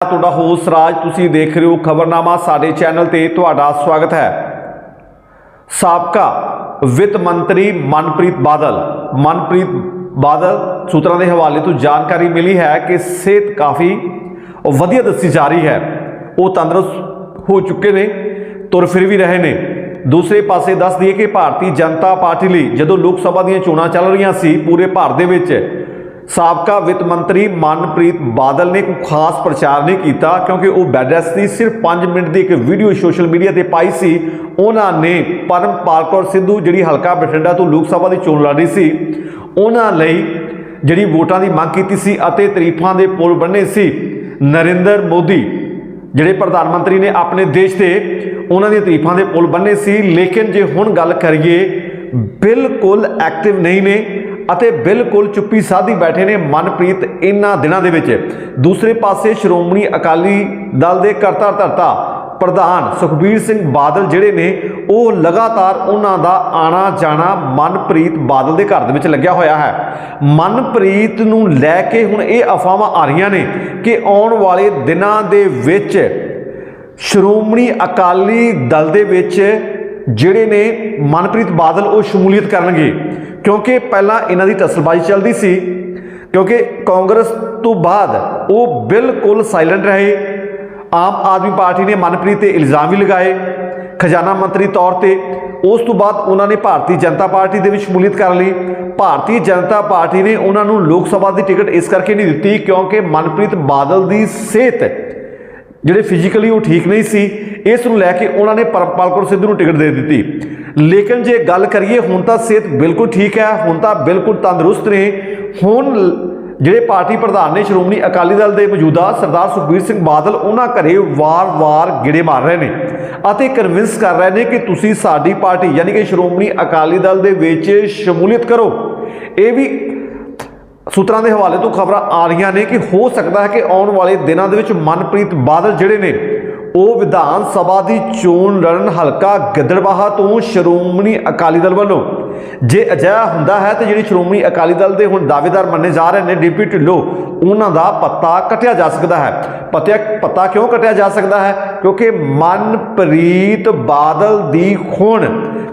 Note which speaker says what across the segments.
Speaker 1: ਤੁਹਾਡਾ ਹੋਸਟ ਰਾਜ ਤੁਸੀਂ ਦੇਖ ਰਹੇ ਹੋ ਖਬਰਨਾਮਾ ਸਾਡੇ ਚੈਨਲ ਤੇ ਤੁਹਾਡਾ ਸਵਾਗਤ ਹੈ। ਸਾਬਕਾ ਵਿੱਤ ਮੰਤਰੀ ਮਨਪ੍ਰੀਤ ਬਾਦਲ। ਮਨਪ੍ਰੀਤ ਬਾਦਲ ਸੂਤਰਾਂ ਦੇ ਹਵਾਲੇ ਤੋਂ ਜਾਣਕਾਰੀ ਮਿਲੀ ਹੈ ਕਿ ਸਿਹਤ ਕਾਫੀ ਵਧੀਆ ਦੱਸੀ ਜਾ ਰਹੀ ਹੈ। ਉਹ ਤੰਦਰੁਸਤ ਹੋ ਚੁੱਕੇ ਨੇ, ਤੁਰ ਫਿਰ ਵੀ ਰਹੇ ਨੇ। ਦੂਸਰੇ ਪਾਸੇ ਦੱਸ ਦਈਏ ਕਿ ਭਾਰਤੀ ਜਨਤਾ ਪਾਰਟੀ ਲਈ ਜਦੋਂ ਲੋਕ ਸਭਾ ਦੀਆਂ ਚੋਣਾਂ ਚੱਲ ਰਹੀਆਂ ਸੀ, ਪੂਰੇ ਭਾਰਤ ਦੇ ਵਿੱਚ ਸਾਬਕਾ ਵਿੱਤ ਮੰਤਰੀ ਮਨਪ੍ਰੀਤ ਬਾਦਲ ਨੇ ਕੋਈ ਖਾਸ ਪ੍ਰਚਾਰ ਨਹੀਂ ਕੀਤਾ ਕਿਉਂਕਿ ਉਹ ਬੈੱਡ ਰੈਸਟ ਦੀ ਸਿਰਫ 5 ਮਿੰਟ ਦੀ ਇੱਕ ਵੀਡੀਓ ਸੋਸ਼ਲ ਮੀਡੀਆ ਤੇ ਪਾਈ ਸੀ। ਉਹਨਾਂ ਨੇ ਪਰਮਪਾਲ ਕੌਰ ਸਿੱਧੂ, ਜਿਹੜੀ ਹਲਕਾ ਬਠਿੰਡਾ ਤੋਂ ਲੋਕ ਸਭਾ ਦੀ ਚੋਣ ਲੜ ਰਹੀ ਸੀ, ਉਹਨਾਂ ਲਈ ਜਿਹੜੀ ਵੋਟਾਂ ਦੀ ਮੰਗ ਕੀਤੀ ਸੀ ਅਤੇ ਤਰੀਫਾਂ ਦੇ ਪੁਲ ਬੰਨੇ ਸੀ। ਨਰਿੰਦਰ ਮੋਦੀ, ਜਿਹੜੇ ਪ੍ਰਧਾਨ ਮੰਤਰੀ ਨੇ ਆਪਣੇ ਦੇਸ਼ ਦੇ ਉਹਨਾਂ ਦੀਆਂ ਤਰੀਫਾਂ ਦੇ ਪੁਲ ਬੰਨੇ ਸੀ, ਲੇਕਿਨ ਜੇ ਹੁਣ ਗੱਲ ਕਰੀਏ, ਬਿਲਕੁਲ ਐਕਟਿਵ ਨਹੀਂ ਨੇ। ਅਤੇ ਬਿਲਕੁਲ ਚੁੱਪੀ ਸਾਧੀ ਬੈਠੇ ਨੇ ਮਨਪ੍ਰੀਤ ਇਹਨਾਂ ਦਿਨਾਂ ਦੇ ਵਿੱਚ। ਦੂਸਰੇ ਪਾਸੇ ਸ਼੍ਰੋਮਣੀ ਅਕਾਲੀ ਦਲ ਦੇ ਕਰਤਾ ਧਰਤਾ ਪ੍ਰਧਾਨ ਸੁਖਬੀਰ ਸਿੰਘ ਬਾਦਲ ਜਿਹੜੇ ਨੇ, ਉਹ ਲਗਾਤਾਰ ਉਹਨਾਂ ਦਾ ਆਣਾ ਜਾਣਾ ਮਨਪ੍ਰੀਤ ਬਾਦਲ ਦੇ ਘਰ ਦੇ ਵਿੱਚ ਲੱਗਿਆ ਹੋਇਆ ਹੈ। ਮਨਪ੍ਰੀਤ ਨੂੰ ਲੈ ਕੇ ਹੁਣ ਇਹ ਅਫਵਾਹਾਂ ਆ ਰਹੀਆਂ ਨੇ ਕਿ ਆਉਣ ਵਾਲੇ ਦਿਨਾਂ ਦੇ ਵਿੱਚ ਸ਼੍ਰੋਮਣੀ ਅਕਾਲੀ ਦਲ ਦੇ ਵਿੱਚ ਜਿਹੜੇ ਨੇ ਮਨਪ੍ਰੀਤ ਬਾਦਲ, ਉਹ ਸ਼ਮੂਲੀਅਤ ਕਰਨਗੇ। ਕਿਉਂਕਿ ਪਹਿਲਾਂ ਇਹਨਾਂ ਦੀ ਤਸਲਬਾਜ਼ੀ ਚੱਲਦੀ ਸੀ, ਕਿਉਂਕਿ ਕਾਂਗਰਸ ਤੋਂ ਬਾਅਦ ਉਹ ਬਿਲਕੁਲ ਸਾਇਲੈਂਟ ਰਹੇ। ਆਮ ਆਦਮੀ ਪਾਰਟੀ ਨੇ ਮਨਪ੍ਰੀਤ ਤੇ ਇਲਜ਼ਾਮ ਵੀ ਲਗਾਏ, ਖਜ਼ਾਨਾ ਮੰਤਰੀ ਤੌਰ ਤੇ। ਉਸ ਤੋਂ ਬਾਅਦ ਉਹਨਾਂ ਨੇ ਭਾਰਤੀ ਜਨਤਾ ਪਾਰਟੀ ਦੇ ਵਿੱਚ ਸ਼ਮੂਲੀਅਤ ਕਰ ਲਈ। ਭਾਰਤੀ ਜਨਤਾ ਪਾਰਟੀ ਨੇ ਉਹਨਾਂ ਨੂੰ ਲੋਕ ਸਭਾ ਦੀ ਟਿਕਟ ਇਸ ਕਰਕੇ ਨਹੀਂ ਦਿੱਤੀ ਕਿਉਂਕਿ ਮਨਪ੍ਰੀਤ ਬਾਦਲ ਦੀ ਸਿਹਤ ਜਿਹੜੇ ਫਿਜ਼ੀਕਲੀ ਉਹ ਠੀਕ ਨਹੀਂ ਸੀ, ਇਸ ਨੂੰ ਲੈ ਕੇ ਉਹਨਾਂ ਨੇ ਪਰਮਪਾਲ ਕੌਰ ਸਿੱਧੂ ਨੂੰ ਟਿਕਟ ਦੇ ਦਿੱਤੀ। ਲੇਕਿਨ ਜੇ ਗੱਲ ਕਰੀਏ, ਹੁਣ ਤਾਂ ਸਿਹਤ ਬਿਲਕੁਲ ਠੀਕ ਹੈ, ਹੁਣ ਤਾਂ ਬਿਲਕੁਲ ਤੰਦਰੁਸਤ ਨੇ। ਹੁਣ ਜਿਹੜੇ ਪਾਰਟੀ ਪ੍ਰਧਾਨ ਨੇ, ਸ਼੍ਰੋਮਣੀ ਅਕਾਲੀ ਦਲ ਦੇ ਮੌਜੂਦਾ ਸਰਦਾਰ ਸੁਖਬੀਰ ਸਿੰਘ ਬਾਦਲ, ਉਹਨਾਂ ਘਰੇ ਵਾਰ-ਵਾਰ ਗਿੜੇ ਮਾਰ ਰਹੇ ਨੇ ਅਤੇ ਕਨਵਿੰਸ ਕਰ ਰਹੇ ਨੇ ਕਿ ਤੁਸੀਂ ਸਾਡੀ ਪਾਰਟੀ, ਯਾਨੀ ਕਿ ਸ਼੍ਰੋਮਣੀ ਅਕਾਲੀ ਦਲ ਦੇ ਵਿੱਚ ਸ਼ਮੂਲੀਅਤ ਕਰੋ। ਇਹ ਵੀ ਸੂਤਰਾਂ ਦੇ ਹਵਾਲੇ ਤੋਂ ਖਬਰਾਂ ਆ ਰਹੀਆਂ ਨੇ ਕਿ ਹੋ ਸਕਦਾ ਹੈ ਕਿ ਆਉਣ ਵਾਲੇ ਦਿਨਾਂ ਦੇ ਵਿੱਚ ਮਨਪ੍ਰੀਤ ਬਾਦਲ ਜਿਹੜੇ ਨੇ ਉਹ ਵਿਧਾਨ ਸਭਾ ਦੀ ਚੋਣ ਲੜਨ ਹਲਕਾ ਗਿੱਦੜਬਾਹਾ ਤੋਂ ਸ਼੍ਰੋਮਣੀ ਅਕਾਲੀ ਦਲ ਵੱਲੋਂ। ਜੇ ਅਜਿਹਾ ਹੁੰਦਾ ਹੈ ਤਾਂ ਜਿਹੜੀ ਸ਼੍ਰੋਮਣੀ ਅਕਾਲੀ ਦਲ ਦੇ ਹੁਣ ਦਾਅਵੇਦਾਰ ਮੰਨੇ ਜਾ ਰਹੇ ਨੇ ਡੀਪੀ ਢਿੱਲੋਂ, ਉਹਨਾਂ ਦਾ ਪੱਤਾ ਕੱਟਿਆ ਜਾ ਸਕਦਾ ਹੈ। ਪਤਿਆ ਪੱਤਾ ਕਿਉਂ ਕੱਟਿਆ ਜਾ ਸਕਦਾ ਹੈ? ਕਿਉਂਕਿ ਮਨਪ੍ਰੀਤ ਬਾਦਲ ਦੀ ਖੁਣ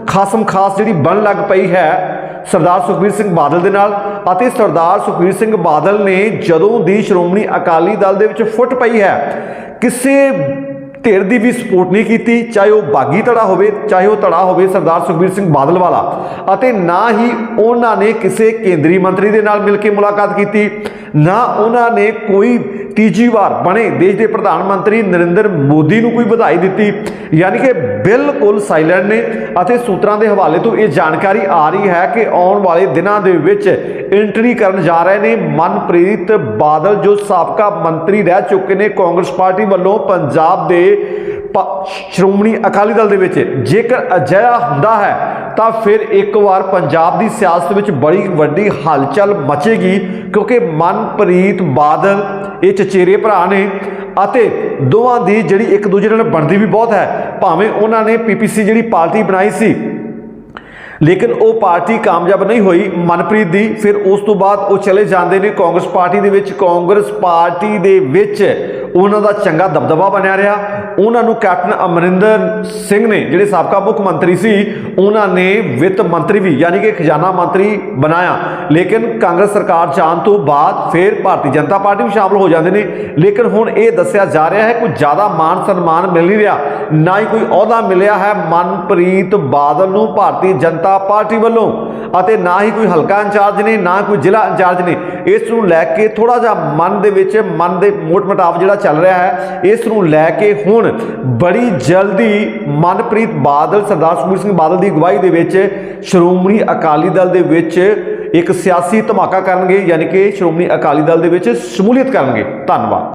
Speaker 1: ਖਾਸਮ ਖਾਸ ਜਿਹੜੀ ਬਣ ਲੱਗ ਪਈ ਹੈ ਸਰਦਾਰ ਸੁਖਬੀਰ ਸਿੰਘ ਬਾਦਲ ਦੇ ਨਾਲ ਅਤੇ ਸਰਦਾਰ ਸੁਖਬੀਰ ਸਿੰਘ ਬਾਦਲ ਨੇ ਜਦੋਂ ਦੀ ਸ਼੍ਰੋਮਣੀ ਅਕਾਲੀ ਦਲ ਦੇ ਵਿੱਚ ਫੁੱਟ ਪਈ ਹੈ, ਕਿਸੇ ਧਿਰ ਦੀ ਵੀ ਸਪੋਰਟ ਨਹੀਂ ਕੀਤੀ, ਚਾਹੇ ਉਹ ਬਾਗੀ ਧੜਾ ਹੋਵੇ, ਚਾਹੇ ਉਹ ਧੜਾ ਹੋਵੇ ਸਰਦਾਰ ਸੁਖਬੀਰ ਸਿੰਘ ਬਾਦਲ ਵਾਲਾ। ਅਤੇ ਨਾ ਹੀ ਉਹਨਾਂ ਨੇ ਕਿਸੇ ਕੇਂਦਰੀ ਮੰਤਰੀ ਦੇ ਨਾਲ ਮਿਲ ਕੇ ਮੁਲਾਕਾਤ ਕੀਤੀ, ਨਾ ਉਹਨਾਂ ਨੇ ਕੋਈ ਤੀਜੀ ਵਾਰ ਬਣੇ ਦੇਸ਼ ਦੇ ਪ੍ਰਧਾਨ ਮੰਤਰੀ ਨਰਿੰਦਰ ਮੋਦੀ ਨੂੰ ਕੋਈ ਵਧਾਈ ਦਿੱਤੀ। ਯਾਨੀ ਕਿ ਬਿਲਕੁਲ ਸਾਇਲੈਂਟ ਨੇ ਅਤੇ ਸੂਤਰਾਂ ਦੇ ਹਵਾਲੇ ਤੋਂ ਇਹ ਜਾਣਕਾਰੀ ਆ ਰਹੀ ਹੈ ਕਿ ਆਉਣ ਵਾਲੇ ਦਿਨਾਂ ਦੇ ਵਿੱਚ ਐਂਟਰੀ ਕਰਨ ਜਾ ਰਹੇ ਨੇ ਮਨਪ੍ਰੀਤ ਬਾਦਲ, ਜੋ ਸਾਬਕਾ ਮੰਤਰੀ ਰਹਿ ਚੁੱਕੇ ਨੇ ਕਾਂਗਰਸ ਪਾਰਟੀ ਵੱਲੋਂ ਪੰਜਾਬ ਦੇ ਪ- ਸ਼੍ਰੋਮਣੀ ਅਕਾਲੀ ਦਲ ਦੇ ਵਿੱਚ। ਜੇਕਰ ਅਜਿਹਾ ਹੁੰਦਾ ਹੈ ਤਾਂ ਫਿਰ ਇੱਕ ਵਾਰ ਪੰਜਾਬ ਦੀ ਸਿਆਸਤ ਵਿੱਚ ਬੜੀ ਵੱਡੀ ਹਲਚਲ ਮਚੇਗੀ ਕਿਉਂਕਿ ਮਨਪ੍ਰੀਤ ਬਾਦਲ, ਇਹ ਚਚੇਰੇ ਭਰਾ ਨੇ ਅਤੇ ਦੋਵਾਂ ਦੀ ਜਿਹੜੀ ਇੱਕ ਦੂਜੇ ਨਾਲ ਬਣਦੀ ਵੀ ਬਹੁਤ ਹੈ, ਭਾਵੇਂ ਉਹਨਾਂ ਨੇ ਪੀਪੀਸੀ ਜਿਹੜੀ ਪਾਰਟੀ ਬਣਾਈ ਸੀ। ਲੇਕਿਨ ਉਹ ਪਾਰਟੀ ਕਾਮਯਾਬ ਨਹੀਂ ਹੋਈ। ਮਨਪ੍ਰੀਤ ਦੀ ਫਿਰ ਉਸ ਤੋਂ ਬਾਅਦ ਉਹ ਚਲੇ ਜਾਂਦੇ ਨੇ ਕਾਂਗਰਸ ਪਾਰਟੀ ਦੇ ਵਿੱਚ। ਕਾਂਗਰਸ ਪਾਰਟੀ ਦੇ ਵਿੱਚ ਉਹਨਾਂ ਦਾ ਚੰਗਾ ਦਬਦਬਾ ਬਣਿਆ ਰਿਹਾ। ਉਹਨਾਂ ਨੂੰ ਕੈਪਟਨ ਅਮਰਿੰਦਰ ਸਿੰਘ ਨੇ, ਜਿਹੜੇ ਸਾਬਕਾ ਮੁੱਖ ਮੰਤਰੀ ਸੀ, ਉਹਨਾਂ ਨੇ ਵਿੱਤ ਮੰਤਰੀ ਵੀ, ਯਾਨੀ ਕਿ ਖਜ਼ਾਨਾ ਮੰਤਰੀ ਬਣਾਇਆ। ਲੇਕਿਨ ਕਾਂਗਰਸ ਸਰਕਾਰ ਜਾਣ ਤੋਂ ਬਾਅਦ ਫਿਰ ਭਾਰਤੀ ਜਨਤਾ ਪਾਰਟੀ ਵੀ ਸ਼ਾਮਲ ਹੋ ਜਾਂਦੇ ਨੇ। ਲੇਕਿਨ ਹੁਣ ਇਹ ਦੱਸਿਆ ਜਾ ਰਿਹਾ ਹੈ, ਕੋਈ ਜ਼ਿਆਦਾ ਮਾਨ ਸਨਮਾਨ ਮਿਲ ਨਹੀਂ ਰਿਹਾ। ਨਾ ਹੀ ਕੋਈ ਅਹੁਦਾ ਮਿਲਿਆ ਹੈ ਮਨਪ੍ਰੀਤ ਬਾਦਲ ਨੂੰ ਭਾਰਤੀ ਜਨਤਾ ਪਾਰਟੀ ਵੱਲੋਂ। ਅਤੇ ਨਾ ਹੀ ਕੋਈ ਹਲਕਾ ਇੰਚਾਰਜ ਨੇ, ਨਾ ਕੋਈ ਜ਼ਿਲ੍ਹਾ ਇੰਚਾਰਜ ਨੇ। ਇਸ ਨੂੰ ਲੈ ਕੇ ਥੋੜਾ ਜਿਹਾ ਮਨ ਦੇ ਵਿੱਚ, ਮਨ ਦੇ ਮੋਟ ਮਟਾਵ ਜਿਹੜਾ ਚੱਲ ਰਿਹਾ ਹੈ। ਇਸ ਨੂੰ ਲੈ ਕੇ ਹੁਣ ਬੜੀ ਜਲਦੀ ਮਨਪ੍ਰੀਤ ਬਾਦਲ, ਸਰਦਾਰ ਸੁਖਬੀਰ ਸਿੰਘ ਬਾਦਲ ਦੀ ਅਗਵਾਈ ਦੇ ਵਿੱਚ ਸ਼੍ਰੋਮਣੀ ਅਕਾਲੀ ਦਲ ਦੇ ਵਿੱਚ ਇੱਕ ਸਿਆਸੀ ਧਮਾਕਾ ਕਰਨਗੇ, ਯਾਨੀ ਕਿ ਸ਼੍ਰੋਮਣੀ ਅਕਾਲੀ ਦਲ ਦੇ ਵਿੱਚ ਸ਼ਮੂਲੀਅਤ ਕਰਨਗੇ। ਧੰਨਵਾਦ।